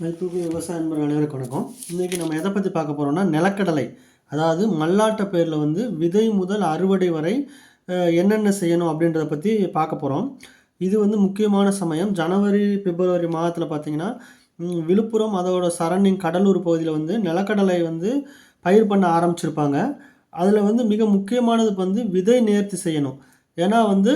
மதிப்புக்கு விவசாய நண்பர்கள் அனைவருக்கு வணக்கம். இன்றைக்கி நம்ம எதை பற்றி பார்க்க போகிறோம்னா நிலக்கடலை. அதாவது மல்லாட்ட பேரில் வந்து விதை முதல் அறுவடை வரை என்னென்ன செய்யணும் அப்படின்றத பற்றி பார்க்க போகிறோம் இது வந்து முக்கியமான சமயம். ஜனவரி பிப்ரவரி மாதத்தில் பார்த்திங்கன்னா விழுப்புரம் அதோட சரண்டிங் கடலூர் பகுதியில் வந்து நிலக்கடலை வந்து பயிர் பண்ண ஆரம்பிச்சிருப்பாங்க. அதில் வந்து மிக முக்கியமானது வந்து விதை நேர்த்தி செய்யணும். ஏன்னா வந்து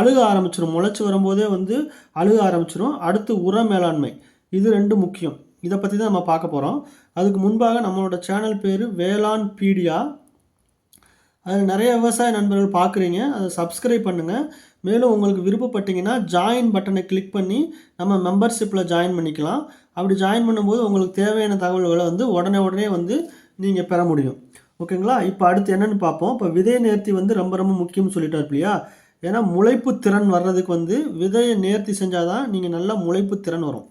அழுக ஆரம்பிச்சிடும் முளைச்சி வரும்போதே வந்து அழுக ஆரம்பிச்சிடும் அடுத்து உர மேலாண்மை. இது ரெண்டு முக்கியம். இதை பற்றி தான் நம்ம பார்க்க போகிறோம் அதுக்கு முன்பாக நம்மளோட சேனல் பேர் வேளாண் பீடியா. அதில் நிறைய விவசாய நண்பர்கள் பார்க்குறீங்க. அதை சப்ஸ்கிரைப் பண்ணுங்கள் மேலும் உங்களுக்கு விருப்பப்பட்டீங்கன்னா ஜாயின் பட்டனை கிளிக் பண்ணி நம்ம மெம்பர்ஷிப்பில் ஜாயின் பண்ணிக்கலாம். அப்படி ஜாயின் பண்ணும்போது உங்களுக்கு தேவையான தகவல்களை வந்து உடனே உடனே வந்து நீங்கள் பெற முடியும். ஓகேங்களா இப்போ அடுத்து என்னென்னு பார்ப்போம். இப்போ விதை நேர்த்தி வந்து ரொம்ப ரொம்ப முக்கியம்னு சொல்லிட்டார் இல்லையா? ஏன்னா முளைப்பு திறன் வர்றதுக்கு வந்து விதையை நேர்த்தி செஞ்சால் தான் நீங்கள் நல்லா முளைப்பு திறன் வரும்.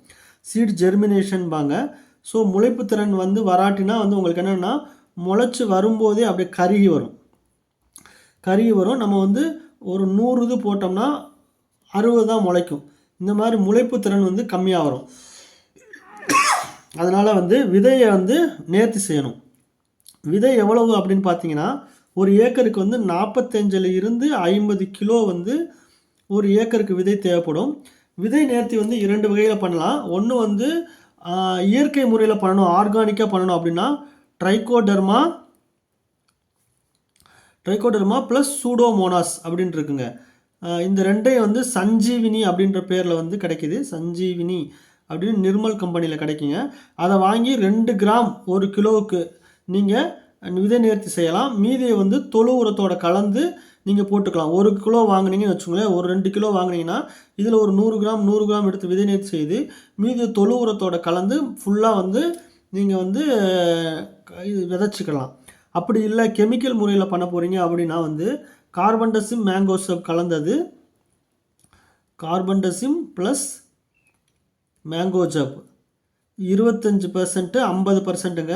சீட் ஜெர்மினேஷன்பாங்க ஸோ முளைப்பு திறன் வந்து வராட்டினா வந்து உங்களுக்கு என்னென்னா முளைச்சி வரும்போதே அப்படியே கருகி வரும். கருகி வரும். நம்ம வந்து ஒரு நூறு இது போட்டோம்னா அறுபது தான் முளைக்கும். இந்த மாதிரி முளைப்பு திறன் வந்து கம்மியாக வரும். அதனால் வந்து விதையை வந்து நேர்த்தி செய்யணும். விதை எவ்வளவு அப்படின்னு பார்த்தீங்கன்னா ஒரு ஏக்கருக்கு வந்து நாற்பத்தஞ்சில் இருந்து ஐம்பது கிலோ வந்து ஒரு ஏக்கருக்கு விதை தேவைப்படும். விதை நேர்த்தி வந்து இரண்டு வகையில் பண்ணலாம். ஒன்று வந்து இயற்கை முறையில் பண்ணணும் ஆர்கானிக்காக பண்ணணும் அப்படின்னா ட்ரைகோடர்மா ட்ரைகோடர்மா ப்ளஸ் சூடோமோனாஸ் அப்படின்ட்டு இருக்குங்க. இந்த ரெண்டையும் வந்து சஞ்சீவினி அப்படின்ற பேரில் வந்து கிடைக்கிது. சஞ்சீவினி அப்படின்னு நிர்மல் கம்பெனியில் கிடைக்குங்க. அதை வாங்கி ரெண்டு கிராம் ஒரு கிலோவுக்கு நீங்கள் விதை நேர்த்தி செய்யலாம். மீதியை வந்து தொழு உரத்தோட கலந்து நீங்கள் போட்டுக்கலாம். ஒரு கிலோ வாங்குனீங்கன்னு வச்சுக்கோங்களேன். ஒரு ரெண்டு கிலோ வாங்கினீங்கன்னா இதில் ஒரு நூறு கிராம் நூறு கிராம் எடுத்து விதை நேர்த்தி செய்து மீதி தொழு உரத்தோட கலந்து ஃபுல்லாக வந்து நீங்கள் வந்து இது விதைச்சிக்கலாம். அப்படி இல்லை கெமிக்கல் முறையில் பண்ண போகிறீங்க அப்படின்னா வந்து கார்பன்டசிம் மேங்கோசப் கலந்தது கார்பன்டசிம் ப்ளஸ் மேங்கோஜப் இருபத்தஞ்சி பர்சன்ட்டு ஐம்பது பர்சன்ட்டுங்க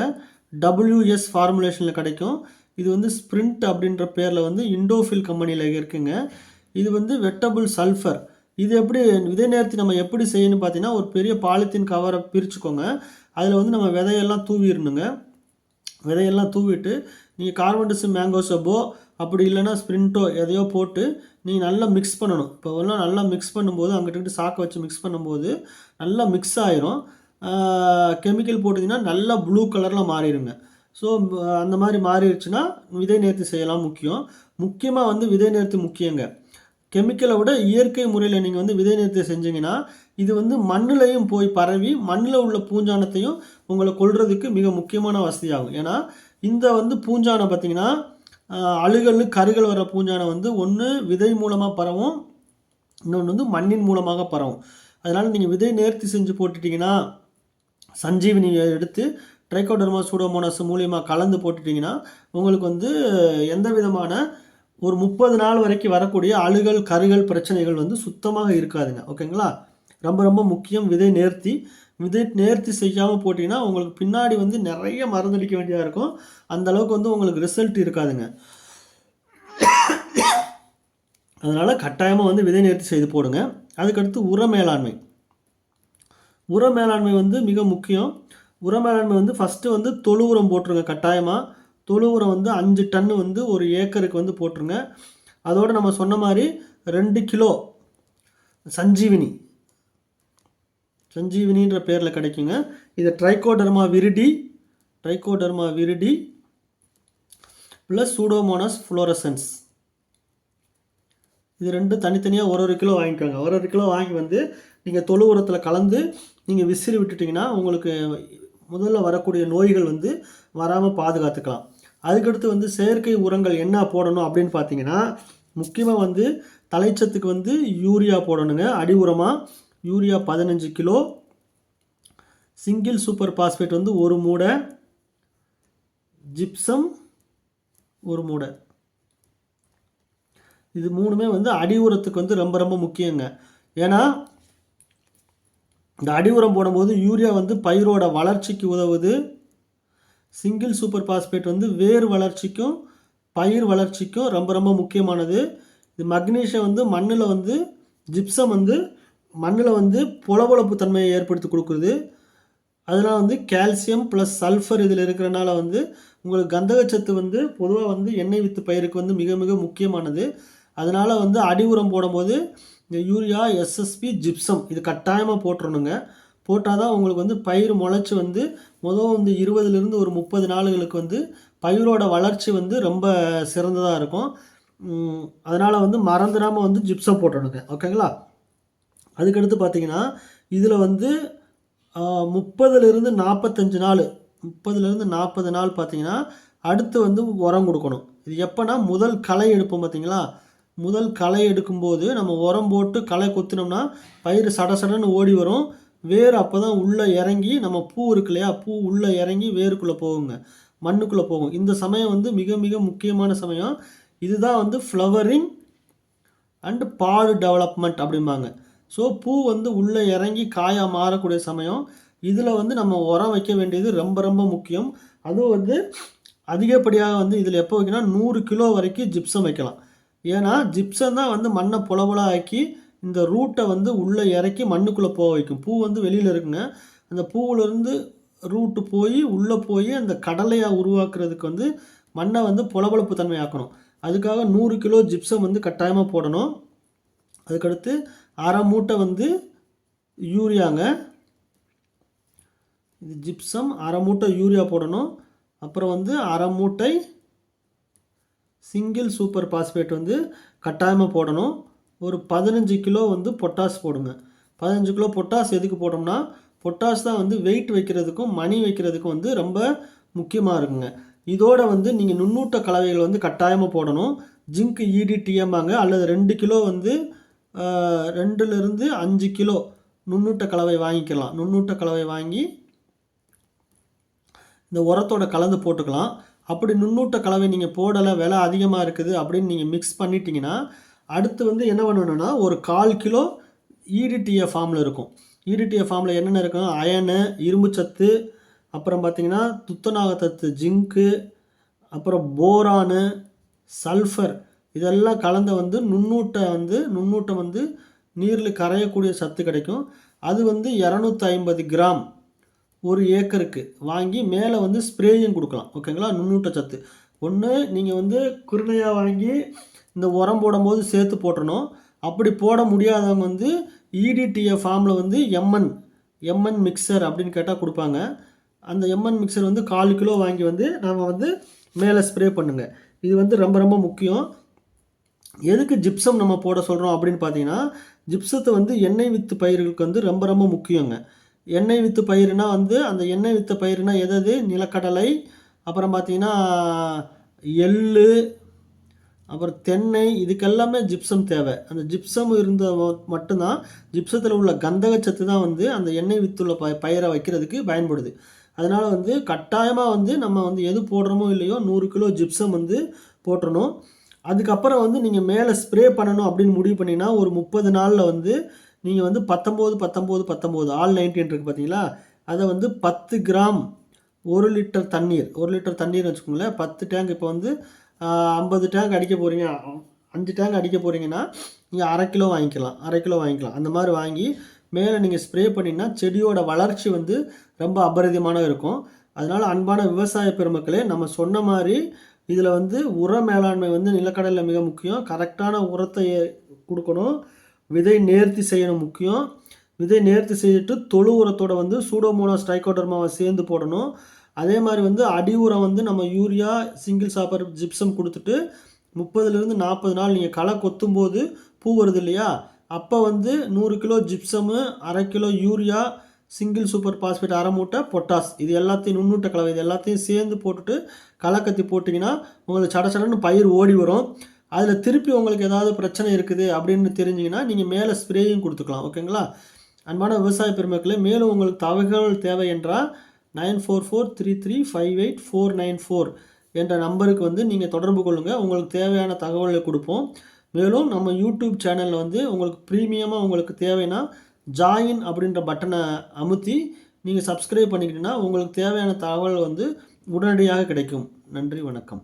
டபிள்யூஎஸ் ஃபார்முலேஷனில் கிடைக்கும். இது வந்து ஸ்ப்ரிண்ட் அப்படின்ற பேரில் வந்து இண்டோஃபில் கம்பெனியில் இருக்குங்க. இது வந்து வெட்டபுள் சல்ஃபர் இது எப்படி விதை நேர்த்தி நம்ம எப்படி செய்யணும்னு பார்த்தீங்கன்னா ஒரு பெரிய பாலித்தீன் கவரை பிரிச்சுக்கோங்க. அதில் வந்து நம்ம விதையெல்லாம் தூவிடணுங்க. விதையெல்லாம் தூவிட்டு நீங்கள் கார்பன்டஸ் மேங்கோ சப்போ அப்படி இல்லைன்னா ஸ்ப்ரிண்ட்டோ எதையோ போட்டு நீங்கள் நல்லா மிக்ஸ் பண்ணணும். இப்போ எல்லாம் நல்லா மிக்ஸ் பண்ணும்போது அங்கிட்ட சாக்கை வச்சு மிக்ஸ் பண்ணும்போது நல்லா மிக்ஸ் ஆயிரும். கெமிக்கல் போட்டிங்கன்னா நல்லா ப்ளூ கலரில் மாறிடுங்க. ஸோ அந்த மாதிரி மாறிடுச்சுன்னா விதை நேர்த்தி செய்யலாம் முக்கியம். முக்கியமாக வந்து விதை நேர்த்தி முக்கியங்க கெமிக்கலை விட இயற்கை முறையில் நீங்கள் வந்து விதை நேர்த்தி செஞ்சீங்கன்னா இது வந்து மண்ணிலையும் போய் பரவி மண்ணில் உள்ள பூஞ்சானத்தையும் உங்களை கொள்றதுக்கு மிக முக்கியமான வசதியாகும். ஏன்னா இந்த வந்து பூஞ்சானம் பார்த்தீங்கன்னா அழுகல் கருகள் வர பூஞ்சானை வந்து ஒன்று விதை மூலமாக பரவும் இன்னொன்று வந்து மண்ணின் மூலமாக பரவும். அதனால் நீங்கள் விதை நேர்த்தி செஞ்சு போட்டுட்டிங்கன்னா சஞ்சீவினியை எடுத்து ட்ரைகோடர்மா சூடோமோனாஸ் மூலியமாக கலந்து போட்டுட்டிங்கன்னா உங்களுக்கு வந்து எந்த விதமான ஒரு முப்பது நாள் வரைக்கும் வரக்கூடிய அழுகல் கருகல் பிரச்சனைகள் வந்து சுத்தமாக இருக்காதுங்க. ஓகேங்களா? ரொம்ப ரொம்ப முக்கியம். விதை நேர்த்தி. விதை நேர்த்தி செய்யாமல் போட்டிங்கன்னா உங்களுக்கு பின்னாடி வந்து நிறைய மருந்தடிக்க வேண்டியதாக இருக்கும். அந்த அளவுக்கு வந்து உங்களுக்கு ரிசல்ட் இருக்காதுங்க. அதனால் கட்டாயமாக வந்து விதை நேர்த்தி செய்து போடுங்க. அதுக்கடுத்து உர மேலாண்மை உர மேலாண்மை வந்து மிக முக்கியம். உர மேலாண்மை வந்து ஃபஸ்ட்டு வந்து தொழு உரம் போட்டுருங்க கட்டாயமாக தொழு உரம் வந்து அஞ்சு டன்னு வந்து ஒரு ஏக்கருக்கு வந்து போட்டுருங்க. அதோடு நம்ம சொன்ன மாதிரி ரெண்டு கிலோ சஞ்சீவினி. சஞ்சீவினின்ற பேரில் கிடைக்குங்க. இது trichoderma viride trichoderma viride plus pseudomonas fluorescens இது ரெண்டும் தனித்தனியாக ஒரு ஒரு கிலோ வாங்கிக்கோங்க. ஒரு ஒரு கிலோ வாங்கி வந்து நீங்கள் தொழு உரத்தில் கலந்து நீங்கள் விசிறி விட்டுட்டிங்கன்னா உங்களுக்கு முதல்ல வரக்கூடிய நோய்கள் வந்து வராமல் பாதுகாத்துக்கலாம். அதுக்கடுத்து வந்து செயற்கை உரங்கள் என்ன போடணும் அப்படின்னு பார்த்தீங்கன்னா முக்கியமாக வந்து தலைச்சத்துக்கு வந்து யூரியா போடணுங்க. அடி உரமாக யூரியா பதினஞ்சு கிலோ சிங்கிள் சூப்பர் பாஸ்பேட் வந்து ஒரு மூடை ஜிப்சம் ஒரு மூடை. இது மூணுமே வந்து அடி உரத்துக்கு வந்து ரொம்ப ரொம்ப முக்கியங்க. ஏன்னா இந்த அடி உரம் போடும்போது யூரியா வந்து பயிரோட வளர்ச்சிக்கு உதவுது. சிங்கிள் சூப்பர் பாஸ்பேட் வந்து வேர் வளர்ச்சிக்கும் பயிர் வளர்ச்சிக்கும் ரொம்ப ரொம்ப முக்கியமானது. இது மக்னீஷியம் வந்து மண்ணில் வந்து ஜிப்சம் வந்து மண்ணில் வந்து பொலபொலப்பு தன்மையை ஏற்படுத்தி கொடுக்குறது அதனால் வந்து கால்சியம் ப்ளஸ் சல்ஃபர் இதில் இருக்கிறனால வந்து உங்களுக்கு கந்தகச்சத்து வந்து பொதுவாக வந்து எண்ணெய் வித்து பயிருக்கு வந்து மிக மிக முக்கியமானது. அதனால் வந்து அடி உரம் போடும்போது இந்த யூரியா எஸ்எஸ்பி ஜிப்சம் இது கட்டாயமாக போட்டுறணுங்க. போட்டால் தான் உங்களுக்கு வந்து பயிர் முளைச்சி வந்து முதல் வந்து இருபதுலேருந்து ஒரு முப்பது நாளுகளுக்கு வந்து பயிரோட வளர்ச்சி வந்து ரொம்ப சிறந்ததாக இருக்கும். அதனால் வந்து மறந்துடாமல் வந்து ஜிப்சம் போட்டுடணுங்க ஓகேங்களா? அதுக்கடுத்து பார்த்தீங்கன்னா இதில் வந்து முப்பதுலேருந்து நாற்பத்தஞ்சு நாள் முப்பதுலேருந்து நாற்பது நாள் பார்த்தீங்கன்னா அடுத்து வந்து உரம் கொடுக்கணும். இது எப்போனா முதல் களை எடுப்போம் பார்த்தீங்களா முதல் களை எடுக்கும்போது நம்ம உரம் போட்டு களை கொத்தினோம்னா பயிர் சட சடன்னு ஓடி வரும். வேர் அப்போ தான் உள்ளே இறங்கி நம்ம பூ இருக்கு இல்லையா பூ உள்ளே இறங்கி வேருக்குள்ளே போகுங்க. மண்ணுக்குள்ளே போகும். இந்த சமயம் வந்து மிக மிக முக்கியமான சமயம். இதுதான் வந்து ஃப்ளவரிங் அண்டு பாடு டெவலப்மெண்ட் அப்படிம்பாங்க. ஸோ பூ வந்து உள்ளே இறங்கி காயாக மாறக்கூடிய சமயம். இதில் வந்து நம்ம உரம் வைக்க வேண்டியது ரொம்ப ரொம்ப முக்கியம். அதுவும் வந்து அதிகப்படியாக வந்து இதில் எப்போ வைக்கணும்னா நூறு கிலோ வரைக்கும் ஜிப்சம் வைக்கலாம். ஏன்னா ஜிப்சம் தான் வந்து மண்ணை புலபுல ஆக்கி இந்த ரூட்டை வந்து உள்ளே இறக்கி மண்ணுக்குள்ளே போக வைக்கும். பூ வந்து வெளியில் இருக்குங்க. அந்த பூவிலேருந்து ரூட்டு போய் உள்ளே போய் அந்த கடலையாக உருவாக்குறதுக்கு வந்து மண்ணை வந்து புலபலப்பு தன்மை ஆக்கணும் அதுக்காக நூறு கிலோ ஜிப்சம் வந்து கட்டாயமாக போடணும். அதுக்கடுத்து அரை மூட்டை வந்து யூரியாங்க. இது ஜிப்சம் அரை மூட்டை யூரியா போடணும். அப்புறம் வந்து அரை மூட்டை சிங்கிள் சூப்பர் பாஸ்பேட் வந்து கட்டாயமாக போடணும். ஒரு பதினஞ்சு கிலோ வந்து பொட்டாஸ் போடுங்க. பதினஞ்சு கிலோ பொட்டாஸ் எதுக்கு போட்டோம்னா பொட்டாஸ் தான் வந்து வெயிட் வைக்கிறதுக்கும் மணி வைக்கிறதுக்கும் வந்து ரொம்ப முக்கியமாக இருக்குங்க. இதோட வந்து நீங்கள் நுண்ணூட்ட கலவைகள் வந்து கட்டாயமாக போடணும். ஜிங்க் இடிடிஎம்பாங்க அல்லது ரெண்டு கிலோ வந்து ரெண்டுலேருந்து அஞ்சு கிலோ நுண்ணூட்ட கலவை வாங்கிக்கலாம். நுண்ணூட்ட கலவை வாங்கி இந்த உரத்தோட கலந்து போட்டுக்கலாம். அப்படி நுண்ணூட்ட கலவை நீங்கள் போடலை விலை அதிகமாக இருக்குது அப்படின்னு நீங்கள் மிக்ஸ் பண்ணிட்டீங்கன்னா அடுத்து வந்து என்ன பண்ணணும்னா ஒரு கால் கிலோ ஈடிடிஏ ஃபார்மில் இருக்கும். ஈடிடிஏ ஃபார்மில் என்னென்ன இருக்கும் அயனு இரும்பு சத்து அப்புறம் பார்த்திங்கன்னா துத்தநாகத்தத்து ஜிங்க்கு அப்புறம் போரானு சல்ஃபர் இதெல்லாம் கலந்த வந்து நுண்ணூட்டை வந்து நுண்ணூட்டம் வந்து நீரில் கரையக்கூடிய சத்து கிடைக்கும். அது வந்து இரநூத்தி ஐம்பது கிராம். ஒரு ஏக்கருக்கு வாங்கி மேலே வந்து ஸ்ப்ரேயும் கொடுக்கலாம். ஓகேங்களா? நுண்ணூட்ட சத்து. ஒன்று நீங்கள் வந்து குருணையாக வாங்கி இந்த உரம் போடும்போது சேர்த்து போட்டணும் அப்படி போட முடியாதவங்க வந்து இடிடிஏ ஃபார்மில் வந்து எம்என் எம்என் மிக்சர் அப்படின்னு கேட்டால் கொடுப்பாங்க. அந்த எம்என் மிக்சர் வந்து கால் கிலோ வாங்கி வந்து நாங்கள் வந்து மேலே ஸ்ப்ரே பண்ணுங்கள் இது வந்து ரொம்ப ரொம்ப முக்கியம். எதுக்கு ஜிப்சம் நம்ம போட சொல்கிறோம் அப்படின்னு பார்த்தீங்கன்னா ஜிப்சத்தை வந்து எண்ணெய் வித்து பயிர்களுக்கு வந்து ரொம்ப ரொம்ப முக்கியங்க. எண்ணெய் வித்து பயிர்னா வந்து அந்த எண்ணெய் வித்த பயிர்னா எதாவது நிலக்கடலை. அப்புறம் பார்த்தீங்கன்னா எள் அப்புறம் தென்னை இதுக்கெல்லாமே ஜிப்சம் தேவை. அந்த ஜிப்சம் இருந்த மட்டும்தான் ஜிப்சத்தில் உள்ள கந்தகச்சத்து தான் வந்து அந்த எண்ணெய் வித்துள்ள ப பயிரை வைக்கிறதுக்கு பயன்படுது. அதனால் வந்து கட்டாயமாக வந்து நம்ம வந்து எது போடுறோமோ இல்லையோ நூறு கிலோ ஜிப்சம் வந்து போட்டுறணும் அதுக்கப்புறம் வந்து நீங்கள் மேலே ஸ்ப்ரே பண்ணணும் அப்படின்னு முடிவு பண்ணிங்கன்னா ஒரு முப்பது நாளில் வந்து நீங்கள் வந்து பத்தொம்போது பத்தொம்போது பத்தொம்போது ஆல் நைன்டீன் இருக்குது பார்த்தீங்களா அதை வந்து பத்து கிராம் ஒரு லிட்டர் தண்ணீர் ஒரு லிட்டர் தண்ணீர் வச்சுக்கோங்களேன். பத்து டேங்க் இப்போ வந்து ஐம்பது டேங்க் அடிக்க போகிறீங்க அஞ்சு டேங்க் அடிக்க போகிறீங்கன்னா நீங்கள் அரை கிலோ வாங்கிக்கலாம். அரை கிலோ வாங்கிக்கலாம். அந்த மாதிரி வாங்கி மேலே நீங்கள் ஸ்ப்ரே பண்ணிங்கன்னா செடியோட வளர்ச்சி வந்து ரொம்ப அபரிதமான இருக்கும். அதனால் அன்பான விவசாய பெருமக்களே நம்ம சொன்ன மாதிரி இதில் வந்து உர மேலாண்மை வந்து நிலக்கடலில் மிக முக்கியம். கரெக்டான உரத்தை கொடுக்கணும். விதை நேர்த்தி செய்யணும் முக்கியம். விதை நேர்த்தி செய்துட்டு தொழு உரத்தோட வந்து சூடோமோனாஸ் ட்ரைகோடர்மாவை சேர்ந்து போடணும். அதே மாதிரி வந்து அடி உரம் வந்து நம்ம யூரியா சிங்கிள் சாப்பர் ஜிப்சம் கொடுத்துட்டு முப்பதுலேருந்து நாற்பது நாள் நீங்கள் களை கொத்தும் போது பூ வருது இல்லையா? அப்போ வந்து நூறு கிலோ ஜிப்சமு அரை kilo urea single super phosphate அரை மூட்டை பொட்டாஸ். இது எல்லாத்தையும் நுண்ணூட்ட கலவை இது எல்லாத்தையும் சேர்ந்து போட்டுட்டு களை கத்தி போட்டிங்கன்னா உங்களுக்கு சட சடன்னு பயிர் ஓடி வரும். அதில் திருப்பி உங்களுக்கு ஏதாவது பிரச்சனை இருக்குது அப்படின்னு தெரிஞ்சிங்கன்னா நீங்கள் மேலே ஸ்ப்ரேயும் கொடுத்துக்கலாம் ஓகேங்களா? அன்பான விவசாய பெருமக்களே மேலும் உங்களுக்கு தகவல் தேவை என்றால் nine four four three three five eight four nine four என்ற நம்பருக்கு வந்து நீங்கள் தொடர்பு கொள்ளுங்கள் உங்களுக்கு தேவையான தகவலை கொடுப்போம். மேலும் நம்ம யூடியூப் சேனலில் வந்து உங்களுக்கு ப்ரீமியமாக உங்களுக்கு தேவைன்னா ஜாயின் அப்படின்ற பட்டனை அமுத்தி நீங்கள் சப்ஸ்கிரைப் பண்ணிக்கிட்டீங்கன்னா உங்களுக்கு தேவையான தகவல் வந்து உடனடியாக கிடைக்கும். நன்றி வணக்கம்.